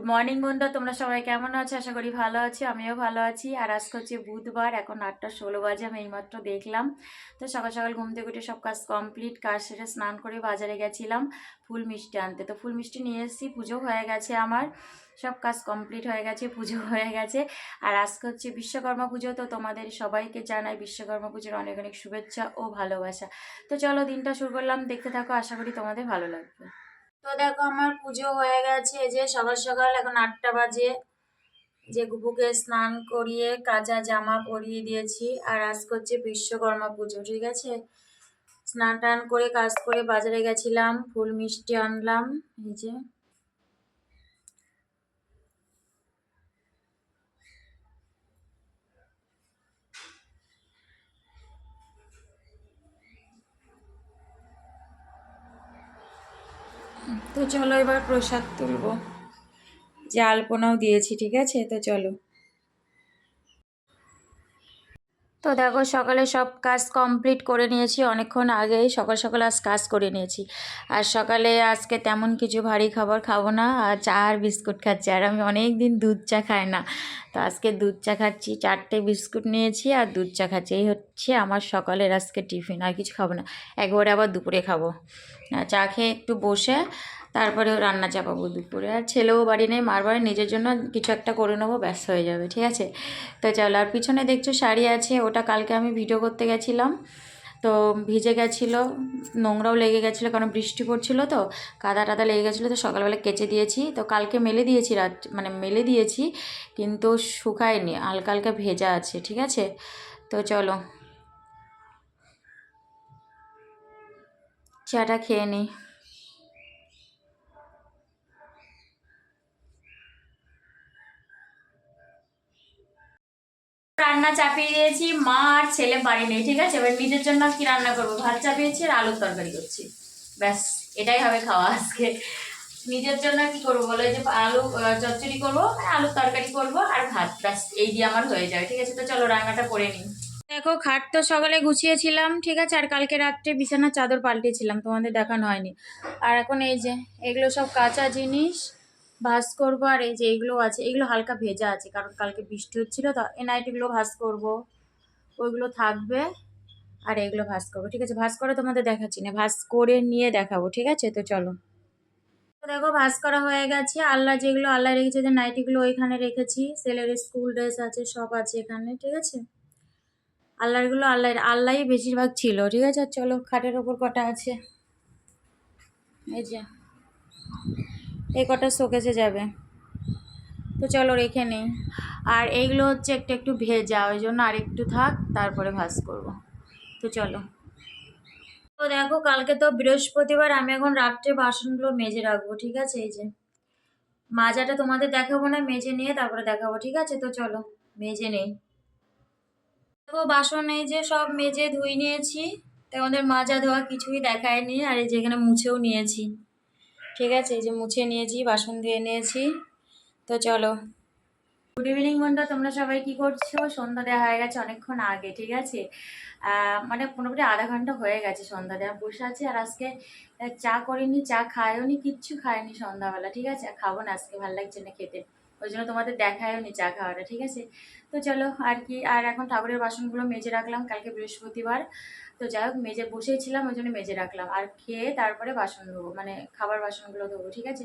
Good morning বন্ধু। তোমরা সবাই কেমন আছো? আশা করি ভালো আছি, আমিও ভালো আছি। আর আজকে হচ্ছে বুধবার, এখন আটটা ষোলো বাজে, আমি এইমাত্র দেখলাম। তো সকাল সকাল ঘুম থেকে উঠে সব কাজ কমপ্লিট কাজ সেরে স্নান করে বাজারে গেছিলাম ফুল মিষ্টি আনতে। তো ফুল মিষ্টি নিয়ে এসেছি, পুজো হয়ে গেছে আমার। সব কাজ কমপ্লিট হয়ে গেছে, পুজো হয়ে গেছে। আর আজকে হচ্ছে বিশ্বকর্মা পুজো, তো তোমাদের সবাইকে জানাই বিশ্বকর্মা পুজোর অনেক অনেক শুভেচ্ছা ও ভালোবাসা। তো চলো দিনটা শুরু করলাম, দেখতে থাকো, আশা করি তোমাদের ভালো লাগবে। তো দেখো আমার পুজো হয়ে গেছে যে সকাল সকাল এখন আটটা বাজে। যে গুপুকে স্নান করিয়ে কাজা জামা পরিয়ে দিয়েছি, আর আজ করছে বিশ্বকর্মা পুজো, ঠিক আছে? স্নান টান করে, কাজ করে বাজারে গেছিলাম, ফুল মিষ্টি আনলাম, এই যে। তো চলো এবার প্রসাদ তুলবো। যে আলপনাও দিয়েছি ঠিক আছে? তো চলো। তো দেখো সকালে সব কাজ কমপ্লিট করে নিয়েছি। অনেকক্ষণ আগেই সকাল সকাল আজ কাজ করে নিয়েছি। আর সকালে আজকে তেমন কিছু ভারী খাবার খাব না। আর চা আর বিস্কুট খাচ্ছি। আর আমি অনেক দিন দুধ চা খাই না। তো আজকে দুধ চা খাচ্ছি। চারটে বিস্কুট নিয়েছি আর দুধ চা খাচ্ছি। এই হচ্ছে আমার সকালের আজকে টিফিন। আর কিছু খাব না। একবারে আবার দুপুরে খাব। চা খেয়ে একটু বসে তারপরে রান্না চাপাবো দুপুরে। আর ছেলেও বাড়ি নেই, মার বাড়ি। নিজের জন্য কিছু একটা করে নেব ব্যস্ত হয়ে যাবে। ঠিক আছে? তো চলো, আর পিছনে দেখছ শাড়ি আছে ওটা কালকে আমি ভিডিও করতে গেছিলাম। তো ভিজে গেছিল, নোংরাও লেগে গেছিল কারণ বৃষ্টি পড়ছিলো তো, কাদা টাদা লেগে গেছিল তো সকালবেলা কেচে দিয়েছি। তো কালকে মেলে দিয়েছি রাত মানে মেলে দিয়েছি কিন্তু শুকায়নি হালকা হালকা ভেজা আছে, ঠিক আছে? তো চলো। চাটা খেয়ে নিই রান্না চাপিয়ে দিয়েছি। মা আর ছেলে বাড়ি নেই, ঠিক আছে? এবার নিজের জন্য কি রান্না করব? ভাত চাপিয়েছি আর আলুর তরকারি করছি। ব্যাস, এটাই হবে খাওয়া আজকে। নিজের জন্য কি করব বলো? যে আলু চচ্চড়ি করব, আর আলুর তরকারি করব, আর ভাত। ব্যাস, এই দিয়ে আমার হয়ে যাবে, ঠিক আছে? তো চলো, রান্নাটা করে নিই। দেখো, খাট তো সকালে গুছিয়েছিলাম, ঠিক আছে? আর কালকে রাত্রে বিছানার চাদর পাল্টেছিলাম, তোমাদের দেখানো হয়নি। আর এখন এই যে, এগুলো সব কাঁচা জিনিস। ভাজ করব আর এই যে এইগুলো আছে, এগুলো হালকা ভেজা আছে, কারণ কালকে বৃষ্টি হচ্ছিল তো এই নাইটিগুলো ভাজ করব। ওইগুলো থাকবে আর এগুলো ভাজ করব। ঠিক আছে ভাজ করে তোমাদের দেখাচ্ছি না ভাজ করে নিয়ে দেখাবো, ঠিক আছে? তো চলো। দেখো ভাজ করা হয়ে গেছে। আল্লাহ যেগুলো, আল্লাহ রেখেছে যে নাইটিগুলো ওইখানে রেখেছি। ছেলের স্কুল ড্রেস আছে, সব আছে এখানে, ঠিক আছে? আল্লাহরগুলো আল্লাহ, আল্লাহই বেশিরভাগ ছিল, ঠিক আছে? চলো, খাটের ওপর কটা আছে? এই যে। এই কটা শোকেসে যাবে। তো চলো রেখে নেই। আর এইগুলো হচ্ছে একটু একটু ভেজা, ওই জন্য আর একটু থাক, তারপরে ভাজ করব। তো চলো। তো দেখো, কালকে তো বৃহস্পতিবার, আমি এখন রাত্রে বাসনগুলো মেজে রাখব, ঠিক আছে? এই যে মাজাটা তোমাদের দেখাবো না, মেজে নিয়ে তারপরে দেখাবো, ঠিক আছে? তো চলো, মেজে নেই। দেখো, বাসন এই যে সব মেজে ধুই নিয়েছি। তো আমাদের মাজা ধোয়া কিছুই দেখায়নি, আর এই যে এখানে মুছেও নিয়েছি। ঠিক আছে, এই যে মুছে নিয়েছি, বাসন ধুয়ে নিয়েছি। তো চলো। গুড ইভিনিং বন্ধু, তোমরা সবাই কি করছ? সন্ধ্যা দেওয়া হয়ে গেছে অনেকক্ষণ আগে, ঠিক আছে? মানে মোটামুটি আধা ঘণ্টা হয়ে গেছে সন্ধ্যা দেওয়া, বসে আছি আর আজকে চা করিনি, চা খায়ও নি কিচ্ছু খায়নি সন্ধ্যাবেলা, ঠিক আছে? খাব না, আজকে ভালো লাগছে না খেতে। ওই জন্য তোমাদের দেখায়ও নি, চা খাওয়াটা, ঠিক আছে? তো চলো আর কি, আর এখন ঠাকুরের বাসনগুলো মেজে রাখলাম, কালকে বৃহস্পতিবার। তো যাই হোক, মেজে বসেছিলাম, ওই জন্য মেজে রাখলাম। আর খেয়ে তারপরে বাসন ধোবো মানে খাবার বাসনগুলো ধোবো, ঠিক আছে?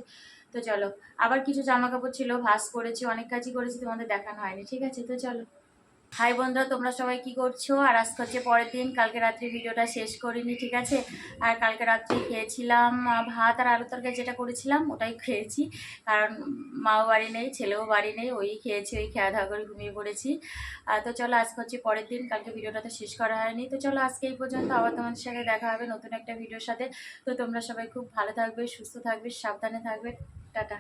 তো চলো, আবার কিছু জামা কাপড় ছিল ভাস করেছি, অনেক কাজই করেছি, তোমাদের দেখানো হয়নি, ঠিক আছে? তো চলো। হাই বন্ধুরা, তোমরা সবাই কি করছ? আর আজকে হচ্ছে পরের দিন, কালকে রাত্রি ভিডিওটা শেষ করিনি, ঠিক আছে? আর কালকে রাত্রে খেয়েছিলাম ভাত আর আলু তরকারি যেটা করেছিলাম, ওটাই খেয়েছি। কারণ মাও বাড়ি নেই, ছেলেও বাড়ি নেই, ওই খেয়েছি, ওই খেয়া দাওয়া করে ঘুমিয়ে পড়েছি। তো চলো আজকে হচ্ছে পরের দিন, কালকে ভিডিওটা তো শেষ করা হয়নি। তো চলো আজকে এই পর্যন্ত, আবার তোমাদের সাথে দেখা হবে নতুন একটা ভিডিওর সাথে। তো তোমরা সবাই খুব ভালো থাকবে, সুস্থ থাকবে, সাবধানে থাকবে। টাটা।